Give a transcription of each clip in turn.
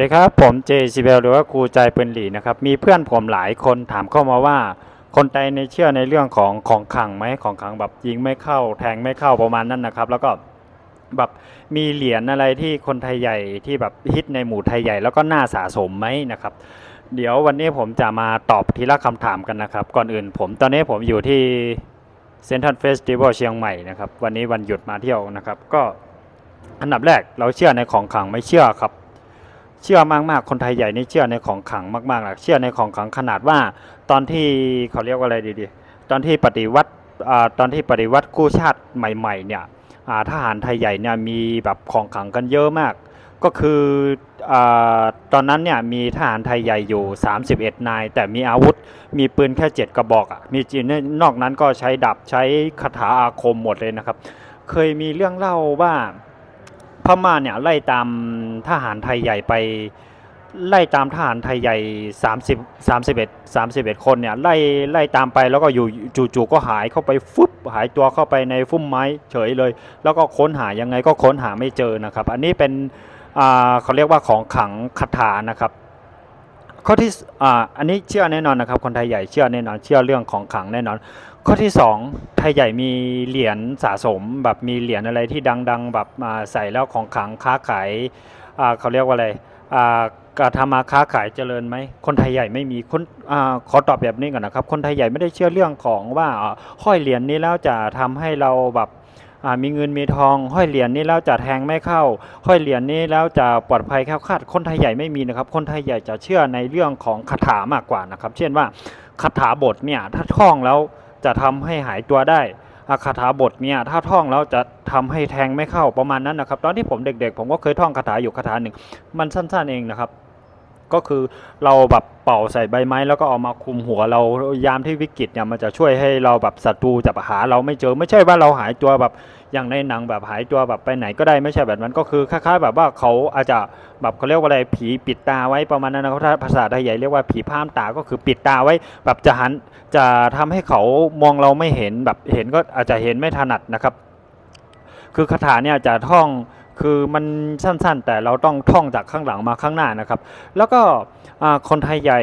สวัสดีครับผมเจซีเบลหรือว่าครูใจปืนหลีนะครับมีเพื่อนผมหลายคนถามเข้ามาว่า คนไทยในเชื่อในเรื่องของของขังไหมของขังแบบยิงไม่เข้า แทงไม่เข้าประมาณนั้นนะครับ แล้วก็แบบมีเหรียญอะไรที่คนไทยใหญ่ที่แบบฮิตในหมู่ไทยใหญ่แล้วก็น่าสะสมไหมนะครับ เดี๋ยววันนี้ผมจะมาตอบทีละคำถามกันนะครับ ก่อนอื่นผมตอนนี้ผมอยู่ที่เซนทรัลเฟสติวัลเชียงใหม่นะครับวันนี้วันหยุดมาเที่ยวนะครับ ก็อันดับแรกเราเชื่อในของขังไม่เชื่อครับ เชื่อมากๆ คนไทยใหญ่นี่เชื่อในของขังมากๆแหละเชื่อในของขังขนาดว่า ตอนที่เขาเรียกว่าอะไรดีๆ ตอนที่ปฏิวัติตอนที่ปฏิวัติกู้ชาติใหม่ๆเนี่ยทหารไทยใหญ่เนี่ยมีแบบของขังกันเยอะมาก ก็คืออตอนนั้นเนี่ยมีทหารไทยใหญ่อยู่ 31 นาย แต่มีอาวุธมีปืนแค่ 7 กระบอกอะมีจีนนอกนั้นก็ใช้ดับใช้คาถาอาคมหมดเลยนะครับ เคยมีเรื่องเล่าว่า ม่าเนี่ยไล่ตามทหารไทยใหญ่ไปไล่ตามทหารไทยใหญ่ 30 31 31 คนเนี่ยไล่ไล่ตามไปแล้วก็อยู่จู่ๆก็หายเข้าไปฟึบหายตัวเข้าไปในฟุ้มไม้เฉยเลย แล้วก็ค้นหายังไงก็ค้นหาไม่เจอนะครับ อันนี้เป็นอ่าเขาเรียกว่าของขังคาถานะครับข้อที่อ่าอันนี้เชื่อแน่นอนนะครับ คนไทยใหญ่เชื่อแน่นอนเชื่อเรื่องของขังแน่นอน ข้อที่สองไทยใหญ่มีเหรียญสะสมแบบมีเหรียญอะไรที่ดัง ๆ แบบมาใส่แล้วของขังค้าขายเขาเรียกว่าอะไรการทำมาค้าขายเจริญไหมคนไทยใหญ่ไม่มีคนอขอตอบแบบนี้ก่อนนะครับ คนไทยใหญ่ไม่ได้เชื่อเรื่องของว่าห้อยเหรียญนี้แล้วจะทำให้เราแบบมีเงินมีทอง ห้อยเหรียญนี้แล้วจะแทงไม่เข้า ห้อยเหรียญนี้แล้วจะปลอดภัยแคล้วคลาดคนไทยใหญ่ไม่มีนะครับ คนไทยใหญ่จะเชื่อในเรื่องของคาถามากกว่านะครับ เช่นว่าคาถาบทเนี่ยถ้าท่องแล้ว จะทำให้หายตัวได้อาคาถาบทเนี่ยถ้าท่องแล้วจะทำให้แทงไม่เข้าประมาณนั้นนะครับ ตอนที่ผมเด็กๆ ผมก็เคยท่องคาถาอยู่คาถาหนึ่ง มันสั้นๆเองนะครับ ก็คือเราแบบเป่าใส่ใบไม้แล้วก็เอามาคุมหัวเรายามที่วิกฤตเนี่ยมันจะช่วยให้เราแบบศัตรูจะหาเราไม่เจอไม่ใช่ว่าเราหายตัวแบบอย่างในหนังแบบหายตัวแบบไปไหนก็ได้ไม่ใช่แบบนั้นก็คือคล้ายๆ แบบว่าเขาอาจจะแบบเขาเรียกว่าอะไรผีปิดตาไว้ประมาณนั้นนะครับถ้าภาษาไทยใหญ่เรียกว่าผีพรามตาก็คือปิดตาไว้ แบบจะหันจะทำให้เขามองเราไม่เห็นแบบเห็นก็อาจจะเห็นไม่ถนัดนะครับ คือคาถาเนี่ยจะท่อง คือมันสั้นๆ แต่เราต้องท่องจากข้างหลังมาข้างหน้านะครับ แล้วก็คนไทยใหญ่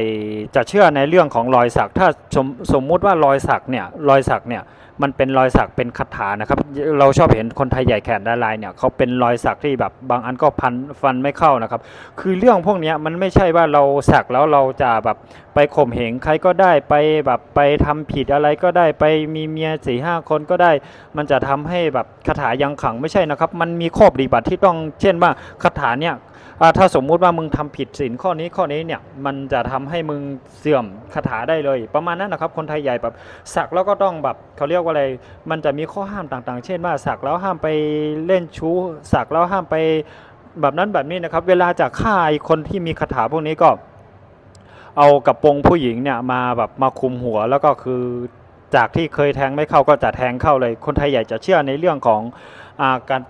จะเชื่อในเรื่องของรอยสัก ถ้าสมสมมุติว่ารอยสักเนี่ยรอยสักเนี่ยมันเป็นรอยสักเป็นคาถานะครับเราชอบเห็นคนไทยใหญ่แขนด้านลายเนี่ยเขาเป็นรอยสักที่แบบบางอันก็พันฟันไม่เข้านะครับ คือเรื่องพวกนี้มันไม่ใช่ว่าเราสักแล้วเราจะแบบ ไปข่มเหงใครก็ได้ไปแบบไปทำผิดอะไรก็ได้ไปมีเมียสี่ห้าคนก็ได้ มันจะทำให้แบบคาถายังขังไม่ใช่นะครับ มันมีข้อปฏิบัติที่ต้องเช่นว่าคาถาเนี่ยถ้าสมมุติว่ามึงทำผิดศีลข้อนี้ข้อนี้เนี่ยมันจะทำให้มึงเสื่อมคาถาได้เลย ประมาณนั้นนะครับ คนไทยใหญ่แบบสักแล้วก็ต้องแบบเขาเรียกว่าอะไร มันจะมีข้อห้ามต่างๆ เช่นว่าสักแล้วห้ามไปเล่นชู้สักแล้วห้ามไปแบบนั้นแบบนี้นะครับ เวลาจะฆ่าคนที่มีคาถาพวกนี้ก็ เอากระโปรงผู้หญิงเนี่ยมาแบบมาคุมหัวแล้วก็คือจากที่เคยแทงไม่เข้าก็จะแทงเข้าเลย คนไทยใหญ่จะเชื่อในเรื่องของอาการ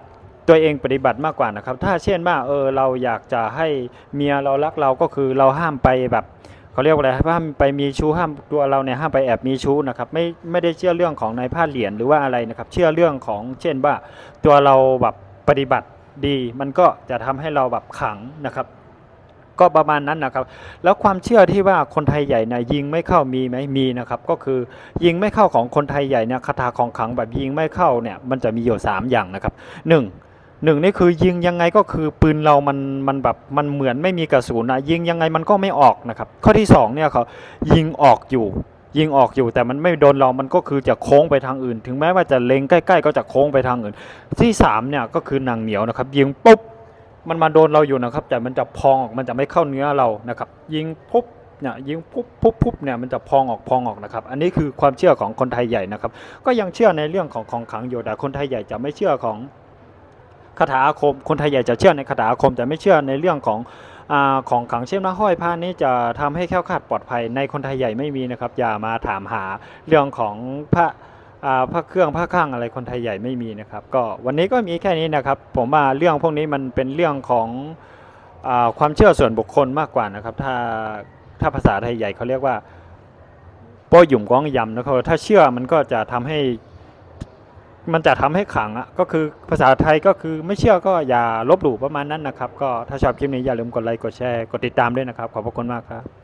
ตัวเองปฏิบัติมากกว่านะครับ ถ้าเช่นว่าเออเราอยากจะให้เมียเรารักเราก็คือเราห้ามไปแบบเขาเรียกว่าอะไรห้ามไปมีชู้ห้ามตัวเราเนี่ยห้ามไปแอบมีชู้นะครับไม่ไม่ได้เชื่อเรื่องของนายผ้าเหรียญหรือว่าอะไรนะครับเชื่อเรื่องของเช่นว่าตัวเราแบบปฏิบัติดี มันก็จะทำให้เราแบบขังนะครับ ก็ประมาณนั้นนะครับ แล้วความเชื่อที่ว่าคนไทยใหญ่เนี่ยยิงไม่เข้ามีไหมมีนะครับ ก็คือยิงไม่เข้าของคนไทยใหญ่เนี่ยคาถาของขังแบบยิงไม่เข้าเนี่ยมันจะมีอยู่สามอย่างนะครับหนึ่งหนึ่งนี่คือยิงยังไงก็คือปืนเรามันมันแบบมันเหมือนไม่มีกระสุนนะยิงยังไงมันก็ไม่ออกนะครับข้อที่สองเนี่ยเขายิงออกอยู่ยิงออกอยู่แต่มันไม่โดนเรามันก็คือจะโค้งไปทางอื่น ถึงแม้ว่าจะเล็งใกล้ ๆ ก็จะโค้งไปทางอื่น ที่สามเนี่ยก็คือหนังเหนียวนะครับ ยิงปุ๊บ มันมาโดนเราอยู่นะครับ แต่มันจะพองออกมันจะไม่เข้าเนื้อเรานะครับ ยิงปุ๊บเนี่ยยิงปุ๊บปุ๊บปุ๊บเนี่ยมันจะพองออกพองออกนะครับ อันนี้คือความเชื่อของคนไทยใหญ่นะครับ ก็ยังเชื่อในเรื่องของของขังอยู่แต่คนไทยใหญ่จะไม่เชื่อของคาถาอาคม คนไทยใหญ่จะเชื่อในคาถาอาคมแต่ไม่เชื่อในเรื่องของอของขังเช่นว่าห้อยผ้านี้จะทำให้แค้วคาดปลอดภัยในคนไทยใหญ่ไม่มีนะครับ อย่ามาถามหาเรื่องของพระ พระเครื่องพระข้างอะไรคนไทยใหญ่ไม่มีนะครับ ก็วันนี้ก็มีแค่นี้นะครับ ผมว่าเรื่องพวกนี้มันเป็นเรื่องของอความเชื่อส่วนบุคคลมากกว่านะครับ ถ้าถ้าภาษาไทยใหญ่เขาเรียกว่าโป้หยุ่มก้องยำนะครับถ้าเชื่อมันก็จะทำให้มันจะทำให้ขังอะก็คือภาษาไทยก็คือไม่เชื่อก็อย่าลบหลู่ประมาณนั้นนะครับ ก็ถ้าชอบคลิปนี้อย่าลืมกดไลค์กดแชร์กดติดตามด้วยนะครับ ขอบพระคุณมากครับ